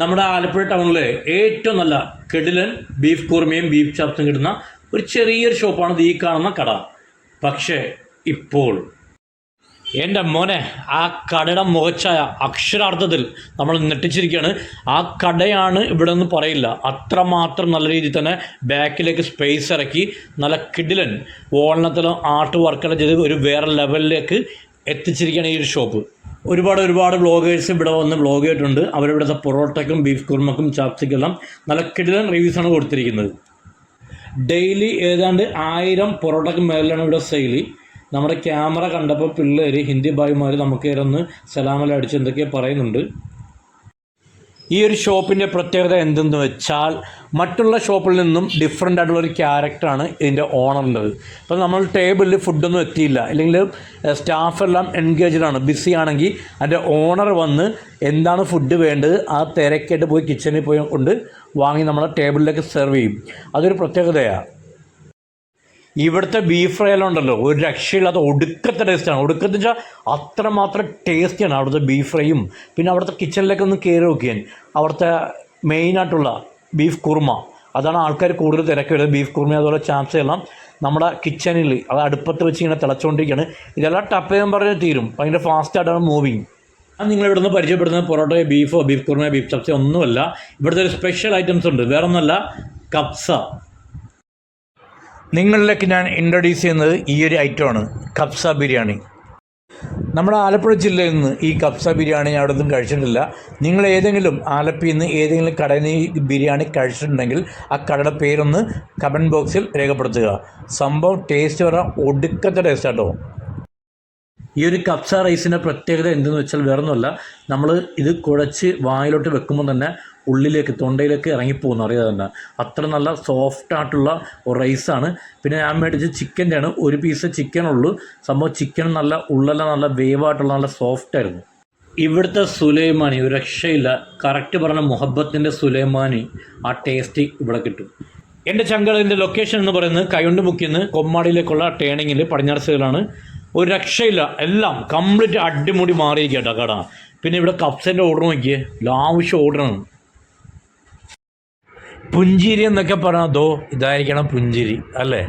നമ്മുടെ ആലപ്പുഴ ടൗണിലെ ഏറ്റവും നല്ല കെടിലൻ ബീഫ് കുർമയും ബീഫ് ചാപ്സും കിട്ടുന്ന ഒരു ചെറിയൊരു ഷോപ്പാണ് ഈ കാണുന്ന കട. പക്ഷേ ഇപ്പോൾ എന്റെ മോനെ ആ കടയുടെ മുഖച്ചായ അക്ഷരാർത്ഥത്തിൽ നമ്മൾ നെട്ടിച്ചിരിക്കുകയാണ് ആ കടയാണ് ഇവിടെ നിന്ന് പറയില്ല. അത്രമാത്രം നല്ല രീതിയിൽ തന്നെ ബാക്കിലേക്ക് സ്പേസ് ഇറക്കി നല്ല കിഡിലൻ വോളിനത്തിലും ആർട്ട് വർക്കെല്ലാം ചെയ്ത് ഒരു വേറെ ലെവലിലേക്ക് എത്തിച്ചിരിക്കുകയാണ് ഈ ഒരു ഷോപ്പ് ഒരുപാട് ഒരുപാട് ബ്ലോഗേഴ്സ് ഇവിടെ വന്ന് ബ്ലോഗ് ചെയ്തിട്ടുണ്ട്. അവരിവിടുത്തെ പൊറോട്ടയ്ക്കും ബീഫ് കുർമക്കും ചാപ്സിക്കും എല്ലാം നല്ല റിവ്യൂസ് റിവ്യൂസാണ് കൊടുത്തിരിക്കുന്നത്. ഡെയിലി ഏതാണ്ട് ആയിരം പൊറോട്ടയ്ക്ക് മേലാണ് ഇവിടെ സെയിൽ നമ്മുടെ ക്യാമറ കണ്ടപ്പോൾ പിള്ളേർ ഹിന്ദി ഭായിമാർ നമുക്ക് ഒന്ന് സലാമല അടിച്ച് എന്തൊക്കെയോ പറയുന്നുണ്ട്. ഈ ഒരു ഷോപ്പിന്റെ പ്രത്യേകത എന്തെന്ന് വെച്ചാൽ മറ്റുള്ള ഷോപ്പിൽ നിന്നും ഡിഫറെന്റ് ആയിട്ടുള്ള ഒരു ക്യാരക്ടറാണ് ഇതിന്റെ ഓണറിന്റെത് അപ്പോൾ നമ്മൾ ടേബിളിൽ ഫുഡൊന്നും എത്തിയില്ല. അല്ലെങ്കിൽ സ്റ്റാഫെല്ലാം എൻഗേജ്ഡ് ആണ് ബിസി ആണെങ്കിൽ അതിന്റെ ഓണർ വന്ന് എന്താണ് ഫുഡ് വേണ്ടത് ആ തിരക്കായിട്ട് പോയി കിച്ചണിൽ പോയി കൊണ്ട് വാങ്ങി നമ്മളെ ടേബിളിലേക്ക് സെർവ് ചെയ്യും. അതൊരു പ്രത്യേകതയാണ് ഇവിടുത്തെ ബീഫ് ഫ്രൈ എല്ലാം ഉണ്ടല്ലോ ഒരു രക്ഷയില്ലാത്ത ഒടുക്കത്തെ ടേസ്റ്റാണ് ഒടുക്കത്തെ വെച്ചാൽ അത്രമാത്രം ടേസ്റ്റിയാണ് അവിടുത്തെ ബീഫ് ഫ്രൈയും പിന്നെ അവിടുത്തെ കിച്ചണിലേക്ക് ഒന്ന് കയറി നോക്കിയാൽ അവിടുത്തെ മെയിനായിട്ടുള്ള ബീഫ് കുർമ അതാണ് ആൾക്കാർ കൂടുതൽ തിരക്ക് വരുന്നത്. ബീഫ് കുർമ അതുപോലെ ചാപ്സ് എല്ലാം നമ്മുടെ കിച്ചണിൽ അത് അടുപ്പത്ത് വെച്ച് ഇങ്ങനെ തിളച്ചുകൊണ്ടിരിക്കുകയാണ് ഇതെല്ലാം ടപ്പ് ചെയ്യാൻ പറഞ്ഞ് തീരും. ഭയങ്കര ഫാസ്റ്റായിട്ടാണ് മൂവിങ് ഞാൻ നിങ്ങൾ ഇവിടുന്ന് പരിചയപ്പെടുന്നത് പൊറോട്ടയോ ബീഫോ ബീഫ് കുർമ ബീഫ് ചപ്സയോ ഒന്നുമല്ല. ഇവിടുത്തെ ഒരു സ്പെഷ്യൽ ഐറ്റംസ് ഉണ്ട്. വേറെ ഒന്നുമല്ല കപ്സ നിങ്ങളിലേക്ക് ഞാൻ ഇൻട്രൊഡ്യൂസ് ചെയ്യുന്നത് ഈ ഒരു ഐറ്റമാണ് കപ്സ ബിരിയാണി. നമ്മുടെ ആലപ്പുഴ ജില്ലയിൽ നിന്ന് ഈ കപ്സ ബിരിയാണി ഞാൻ അവിടെ നിന്നും കഴിച്ചിട്ടില്ല. നിങ്ങൾ ഏതെങ്കിലും ആലപ്പിയിൽ നിന്ന് ഏതെങ്കിലും കടയിൽ നിന്ന് ബിരിയാണി കഴിച്ചിട്ടുണ്ടെങ്കിൽ ആ കടയുടെ പേരൊന്ന് കമന്റ് ബോക്സിൽ രേഖപ്പെടുത്തുക. സംഭവം ടേസ്റ്റ് പറഞ്ഞാൽ ഒടുക്കത്തെ ടേസ്റ്റ് കേട്ടോ ഈ ഒരു കപ്സ റൈസിന്റെ പ്രത്യേകത എന്തെന്ന് വെച്ചാൽ വേറൊന്നുമല്ല. നമ്മൾ ഇത് കുഴച്ച് വായിലോട്ട് വെക്കുമ്പോൾ തന്നെ ഉള്ളിലേക്ക് തൊണ്ടയിലേക്ക് ഇറങ്ങിപ്പോകുന്നു. അറിയാതെ തന്നെ. അത്ര നല്ല സോഫ്റ്റ് ആയിട്ടുള്ള റൈസാണ്. പിന്നെ ഞാൻ മേടിച്ച് ചിക്കന്റെയാണ് ഒരു പീസ് ചിക്കൻ ഉള്ളൂ. സംഭവം ചിക്കൻ നല്ല ഉള്ളല്ല നല്ല വേവായിട്ടുള്ള നല്ല സോഫ്റ്റ് ആയിരുന്നു. ഇവിടുത്തെ സുലൈമാനി ഒരു രക്ഷയില്ല. കറക്റ്റ് പറഞ്ഞ മുഹബത്തിന്റെ സുലൈമാനി ആ ടേസ്റ്റ് ഇവിടെ കിട്ടും. എന്റെ ചങ്കളതിന്റെ ലൊക്കേഷൻ എന്ന് പറയുന്നത് കൈകൊണ്ട് മുക്കിന്ന് കൊമ്മാടിയിലേക്കുള്ള ടേണിങ്ങിൽ പടിഞ്ഞാറ് സൈഡിലാണ്. ഒരു രക്ഷയില്ല. എല്ലാം കംപ്ലീറ്റ് അടിമുടി മാറിയിരിക്കട്ടോ കട പിന്നെ ഇവിടെ കപ്സിന്റെ ഓർഡർ നോക്കിയേ. ലാവശ്യം ഓർഡറാണ് പുഞ്ചിരി എന്നൊക്കെ പറഞ്ഞാൽ ദോ ഇതായിരിക്കണം പുഞ്ചിരി അല്ലേ?